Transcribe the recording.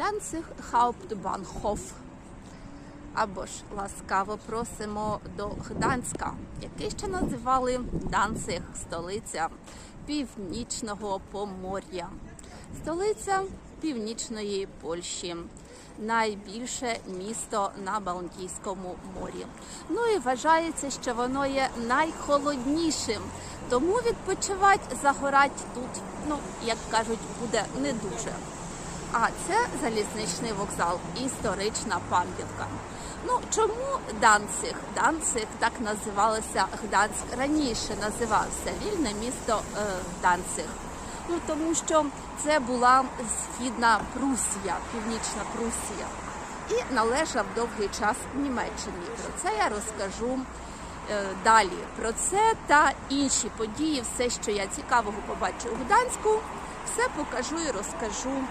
Данциг Hauptbahnhof. Або ж ласкаво просимо до Гданська, який ще називали Данциг, столиця Північного Помор'я, столиця Північної Польщі, найбільше місто на Балтійському морі. Ну і вважається, що воно є найхолоднішим, тому відпочивати, загорати тут, ну як кажуть, буде не дуже. А це залізничний вокзал, історична пам'ятка. Ну чому Данциг? Данциг так називалося Гданськ раніше називався вільне місто е, Данциг. Ну тому що це була східна Прусія, північна Прусія, і належав довгий час Німеччині. Про це я розкажу е, далі. Про це та інші події, все, що я цікавого побачу у Гданську, все покажу і розкажу